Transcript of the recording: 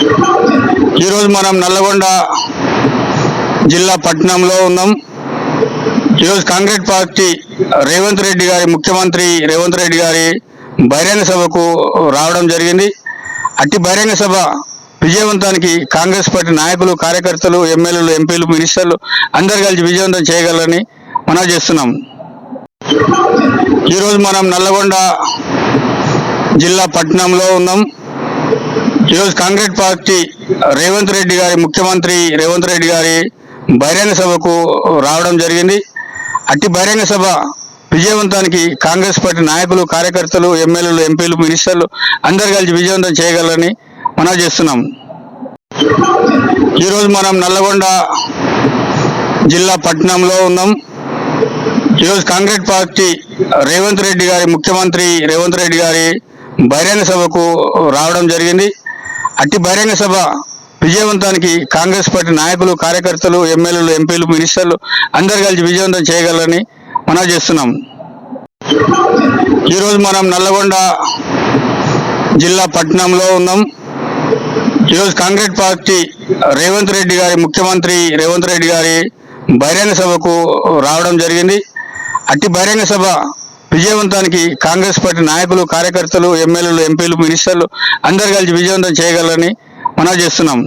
ఈరోజు మనం నల్లగొండ జిల్లా పట్టణంలో ఉన్నాం. ఈరోజు కాంగ్రెస్ పార్టీ రేవంత్ రెడ్డి గారి ముఖ్యమంత్రి రేవంత్ రెడ్డి గారి బహిరంగ సభకు రావడం జరిగింది. అట్టి బహిరంగ సభ విజయవంతానికి కాంగ్రెస్ పార్టీ నాయకులు కార్యకర్తలు ఎమ్మెల్యేలు ఎంపీలు మినిస్టర్లు అందరు కలిసి విజయవంతం చేయగలరని మనం చేస్తున్నాం. ఈరోజు మనం నల్లగొండ జిల్లా పట్టణంలో ఉన్నాం. ఈరోజు కాంగ్రెస్ పార్టీ రేవంత్ రెడ్డి గారి ముఖ్యమంత్రి రేవంత్ రెడ్డి గారి బహిరంగ సభకు రావడం జరిగింది. అట్టి బహిరంగ సభ విజయవంతానికి కాంగ్రెస్ పార్టీ నాయకులు కార్యకర్తలు ఎమ్మెల్యేలు ఎంపీలు మినిస్టర్లు అందరు కలిసి విజయవంతం చేయగలరని మనం చేస్తున్నాం. ఈరోజు మనం నల్లగొండ జిల్లా పట్టణంలో ఉన్నాం. ఈరోజు కాంగ్రెస్ పార్టీ రేవంత్ రెడ్డి గారి ముఖ్యమంత్రి రేవంత్ రెడ్డి గారి బహిరంగ సభకు రావడం జరిగింది. అట్టి బహిరంగ సభ విజయవంతానికి కాంగ్రెస్ పార్టీ నాయకులు కార్యకర్తలు ఎమ్మెల్యేలు ఎంపీలు మినిస్టర్లు అందరు కలిసి విజయవంతం చేయగలరని మనం చేస్తున్నాం. ఈరోజు మనం నల్లగొండ జిల్లా పట్టణంలో ఉన్నాం. ఈరోజు కాంగ్రెస్ పార్టీ రేవంత్ రెడ్డి గారి ముఖ్యమంత్రి రేవంత్ రెడ్డి గారి బహిరంగ సభకు రావడం జరిగింది. అట్టి బహిరంగ సభ విజయవంతానికి కాంగ్రెస్ పార్టీ నాయకులు కార్యకర్తలు ఎమ్మెల్యేలు ఎంపీలు మినిస్టర్లు అందరు కలిసి విజయవంతం చేయగలరని మనం చేస్తున్నాం.